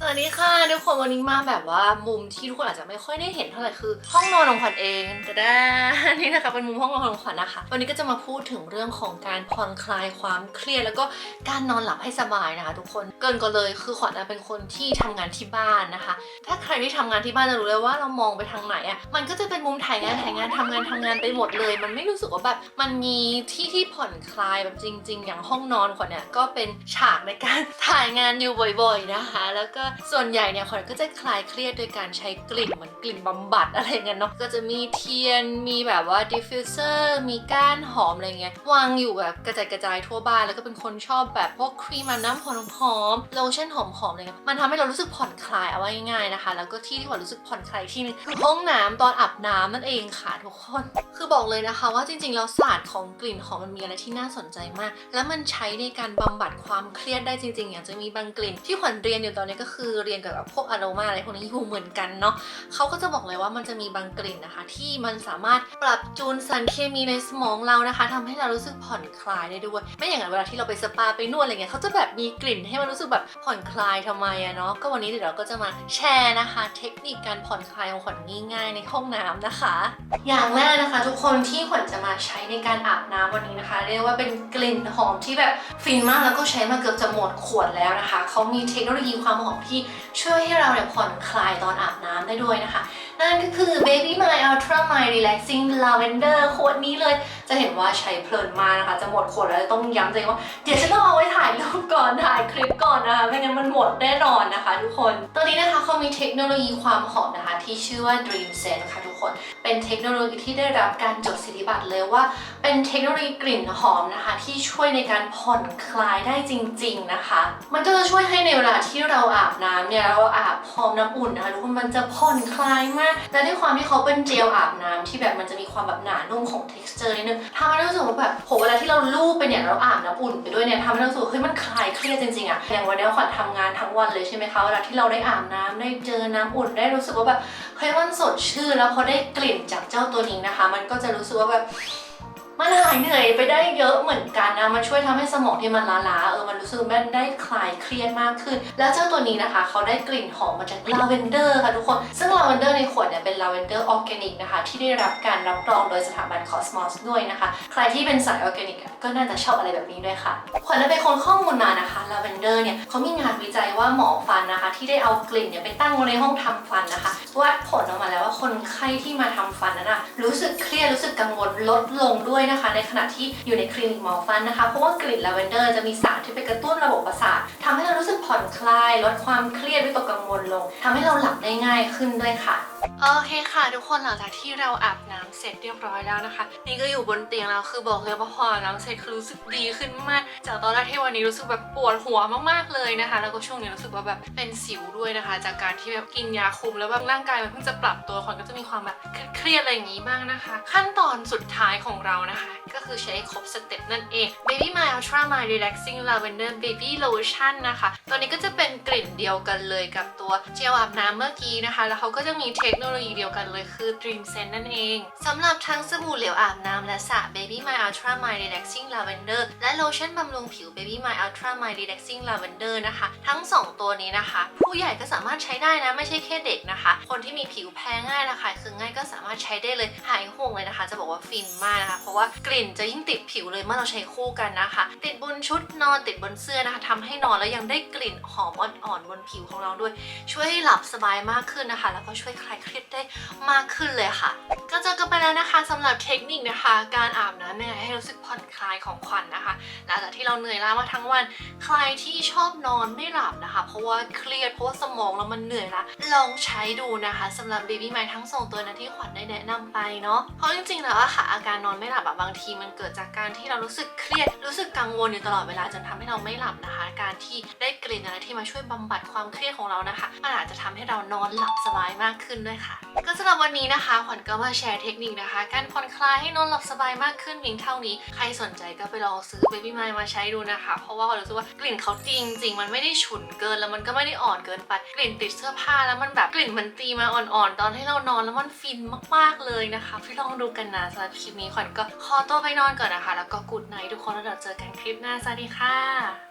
สวัสดีค่ะทุกคนวันนี้มาแบบว่ามุมที่ทุกคนอาจจะไม่ค่อยได้เห็นเท่าไหร่คือ ห้องนอนของขวัญเองแต่ด้านี่นะคะเป็นมุมห้องนอนของขวัญนะคะ วันนี้ก็จะมาพูดถึงเรื่องของการผ่อนคลายความเครียดแล้วก็การนอนหลับให้สบายนะคะ ทุกคนเกินก็เลยคือขวัญเป็นคนที่ทำงานที่บ้านนะคะ ถ้าใครที่ทำงานที่บ้านจะรู้เลยว่าเรามองไปทางไหนอะมันก็จะเป็นมุมถ่ายงานถ่ายงานทำงานทำงานไปหมดเลย มันไม่รู้สึกว่าแบบมันมีที่ที่ผ่อนคลายแบบจริง ๆ อย่างห้องนอนขวัญเนี่ยก็เป็นฉากในการถ่ายงานอยู่บ่อย ๆนะคะ แล้วก็ส่วนใหญ่เนี่ยขวัญก็จะคลายเครียดโดยการใช้กลิ่นเหมือนกลิ่นบำบัดอะไรเงี้ยเนาะก็จะมีเทียนมีแบบว่าดิฟฟิวเซอร์มีก้านหอมอะไรเงี้ยวางอยู่แบบกระจายกระจายทั่วบ้านแล้วก็เป็นคนชอบแบบพวกครีมอาบน้ำหอมๆโลชั่นหอมๆอะไรเงี้ยมันทำให้เรารู้สึกผ่อนคลายเอาไว้ง่ายๆนะคะ แล้วก็ที่ที่ขวัญรู้สึกผ่อนคลายที่นึงคือห้องน้ำตอนอาบน้ำนั่นเองค่ะทุกคน คือบอกเลยนะคะ ว่าจริงๆแล้วศาสตร์ของกลิ่นหอมมันมีอะไรที่น่าสนใจมาก และมันใช้ในการบำบัดความเครียดได้จริงๆ อย่างจะมีบางกลิ่นที่ขวัญเรียนอยู่ตอนนี้ก็คือเรียนเกี่ยวกับพวกอโรมาอะไรพวกนี้อยู่เหมือนกันเนาะเขาก็จะบอกเลยว่ามันจะมีบางกลิ่นนะคะ ที่มันสามารถปรับจูนสารเคมีในสมองเรานะคะทำให้เรารู้สึกผ่อนคลายได้ด้วย ไม่อย่างนั้นเวลาที่เราไปสปาไปนวดอะไรเงี้ยเขาจะแบบมีกลิ่นให้มันรู้สึกแบบผ่อนคลายทำไมอะเนาะก็วันนี้เดี๋ยวเราก็จะมาแชร์นะคะ เทคนิคการผ่อนคลายของขวัญง่ายๆ ในห้องน้ำนะคะ อย่างแรกนะคะ ทุกคนที่ขวัญจะมาใช้ในการอาบน้ำวันนี้นะคะ เรียกว่าเป็นกลิ่นหอมที่แบบฟินมากแล้วก็ใช้มาเกือบจะหมดขวดแล้วนะคะเขามีเทคโนโลยีความหอมที่ช่วยให้เราเนี่ยผ่อนคลายตอนอาบน้ำได้ด้วยนะคะ นั่นก็คือ Baby My Ultra My Relaxing Lavender ขวดนี้เลย จะเห็นว่าใช้เพลินมากนะคะ จะหมดขวดแล้วต้องย้ำตัวเองว่าเดี๋ยวฉันต้องเอาไว้ถ่ายรูปก่อนถ่ายคลิปก่อนนะคะไม่งั้นมันหมดแน่นอนนะคะ ทุกคน ตัวนี้นะคะเขามีเทคโนโลยีความหอมนะคะ ที่ชื่อว่า Dream Scent นะคะทุกคนเป็นเทคโนโลยีที่ได้รับการจดสิทธิบัตรเลยว่า เป็นเทคโนโลยีกลิ่นหอมนะคะ ที่ช่วยในการผ่อนคลายได้จริง ๆนะคะ มันก็จะช่วยให้ในเวลาที่เราอาบน้ำเนี่ยเราอาบพร้อมน้ำอุ่นนะคะทุกคนมันจะผ่อนคลายมากและด้วยความที่เขาเป็นเจลอาบน้ำที่แบบมันจะมีความแบบหนานุ่มของ texture นิดนึงทำให้เรารู้สึกว่าแบบโหเวลาที่เราลูบไปเนี่ยเราอาบน้ำอุ่นไปด้วยเนี่ยทำให้เรารู้สึกเฮ้ยมันคลายเครียดจริงๆอะอย่างวันนี้ขวัญทำงานทั้งวันเลยใช่ไหมคะเวลาที่เราได้อาบน้ำได้เจอน้ำอุ่นได้รู้สึกว่าแบบเฮ้ยมันสดชื่นแล้วพอได้กลิ่นจากเจ้าตัวนี้นะคะ มันก็จะรู้สึกว่าแบบ มันหายเหนื่อยไปได้เยอะเหมือนกันนะ มันช่วยทำให้สมองที่มันล้าๆ เออ มันรู้สึกมันได้คลายเครียดมากขึ้น แล้วเจ้าตัวนี้นะคะ เขาได้กลิ่นหอมมาจากลาเวนเดอร์ค่ะทุกคน ซึ่งลาเวนเดอร์ในขวดเนี่ยเป็นลาเวนเดอร์ออร์แกนิกนะคะ ที่ได้รับการรับรองโดยสถาบันคอสมอสด้วยนะคะ ใครที่เป็นสายออร์แกนิกก็น่าจะชอบอะไรแบบนี้ด้วยค่ะ ขวัญได้ไปค้นข้อมูลมานะคะลาเวนเดอร์เนี่ยเขามีงานวิจัยว่าหมอฟันนะคะ ที่ได้เอากลิ่นเนี่ยไปตั้งไว้ในห้องทำฟันนะคะ ว่า คนไข้ที่มาทำฟันนั้นนะรู้สึกเครียดรู้สึกกังวลลดลงด้วยนะคะ ในขณะที่อยู่ในคลินิกหมอฟันนะคะเพราะว่ากลิ่นลาเวนเดอร์จะมีสารที่ไปกระตุ้นระบบประสาททำให้เรารู้สึกผ่อนคลาย ลดความเครียดวิตกกังวลลงทำให้เราหลับได้ง่ายขึ้นด้วยค่ะโอเคค่ะ ทุกคนหลังจากที่เราอาบน้ำเสร็จเรียบร้อยแล้วนะคะ นี่ก็อยู่บนเตียงแล้วคือบอกเลยว่าพออน้ำเสร็จคือรู้สึกดีขึ้นมาก จากตอนแรกที่วันนี้รู้สึกแบบปวดหัวมากๆเลยนะคะ แล้วก็ช่วงนี้รู้สึกว่าแบบเป็นสิวด้วยนะคะ จากการที่แบบกินยาคุมแล้วแบบร่างกายมันเพิ่งจะปรับตัวคนก็จะมีความแบบเครียดอะไรอย่างนี้บ้างนะคะ ขั้นตอนสุดท้ายของเรานะคะ ก็คือใช้ครบสเต็ปนั่นเอง baby Ultra My Relaxing Lavender Baby Lotion นะคะ ตัวนี้ก็จะเป็นกลิ่นเดียวกันเลยกับตัวเจลอาบน้ำเมื่อกี้นะคะ แล้วเขาก็จะมีเทคโนโลยีเดียวกันเลยคือ Dream Scent นั่นเองสำหรับทั้งสบู่เหลวอาบน้ำและสระ Baby My Ultra My Relaxing Lavender และโลชั่นบำรุงผิว Baby My Ultra My Relaxing Lavender นะคะ ทั้ง 2 ตัวนี้นะคะ ผู้ใหญ่ก็สามารถใช้ได้นะ ไม่ใช่แค่เด็กนะคะ คนที่มีผิวแพ้ง่ายนะคะคือง่ายก็สามารถใช้ได้เลยหายห่วงเลยนะคะ จะบอกว่าฟินมากนะคะ เพราะว่ากลิ่นจะยิ่งติดผิวเลยเมื่อเราใช้คู่กันนะคะติดบนชุดนอนติดบนเสื้อนะคะทำให้นอนแล้วยังได้กลิ่นหอมอ่อนๆบนผิวของเราด้วย ช่วยให้หลับสบายมากขึ้นนะคะ แล้วก็ช่วยคลายเครียดได้มากขึ้นเลยค่ะ ก็เจอกันไปแล้วนะคะสำหรับเทคนิคนะคะ การอาบน้ำเนี่ยให้รู้สึกผ่อนคลายของขวัญนะคะหลังจากที่เราเหนื่อยล้ามาทั้งวัน ใครที่ชอบนอนไม่หลับนะคะ เพราะว่าเครียดเพราะว่าสมองเรามันเหนื่อยละลองใช้ดูนะคะสำหรับ Baby m i ทั้งสองตัวนะที่ขวัญได้แนะนำไปเนาะเพราะจริงๆแล้วอะค่ะอาการนอนไม่หลับอะบางทีมันเกิดจากการที่เรารู้สึกเครียดรู้สึกกังวลอยู่ตลอดเวลาจนทำให้เราไม่หลับนะคะ การที่ได้กลิ่นอะไรที่มาช่วยบำบัดความเครียดของเรานะคะมันอาจจะทำให้เรานอนหลับสบายมากขึ้นด้วยค่ะ ก็สำหรับวันนี้นะคะขวัญก็มาแชร์เทคนิคนะคะ การผ่อนคลายให้นอนหลับสบายมากขึ้นเพียงเท่านี้ ใครสนใจก็ไปลองซื้อ Baby m i มาใช้ดูนะคะ เพราะว่าขวัญรู้สึกว่ากลิ่นเขาดีจริงๆมันไม่ได้ฉุนเกินแล้วมันก็ไม่ได้อ่อนเกินไป กลิ่นติดเสื้อผ้าแล้วมันแบบกลิ่นมันตีมาอ่อนๆ ตอนให้เรานอนแล้วมันฟินมากๆเลยนะคะพี่ลองดูกันนะสำหรับคลิปนี้ขวัญก็ขอตัวไปนอนก่อนนะคะ แล้วก็กูดไนท์ทุกคนแล้วเดี๋ยวเจอกันคลิปหน้าสวัสดีค่ะ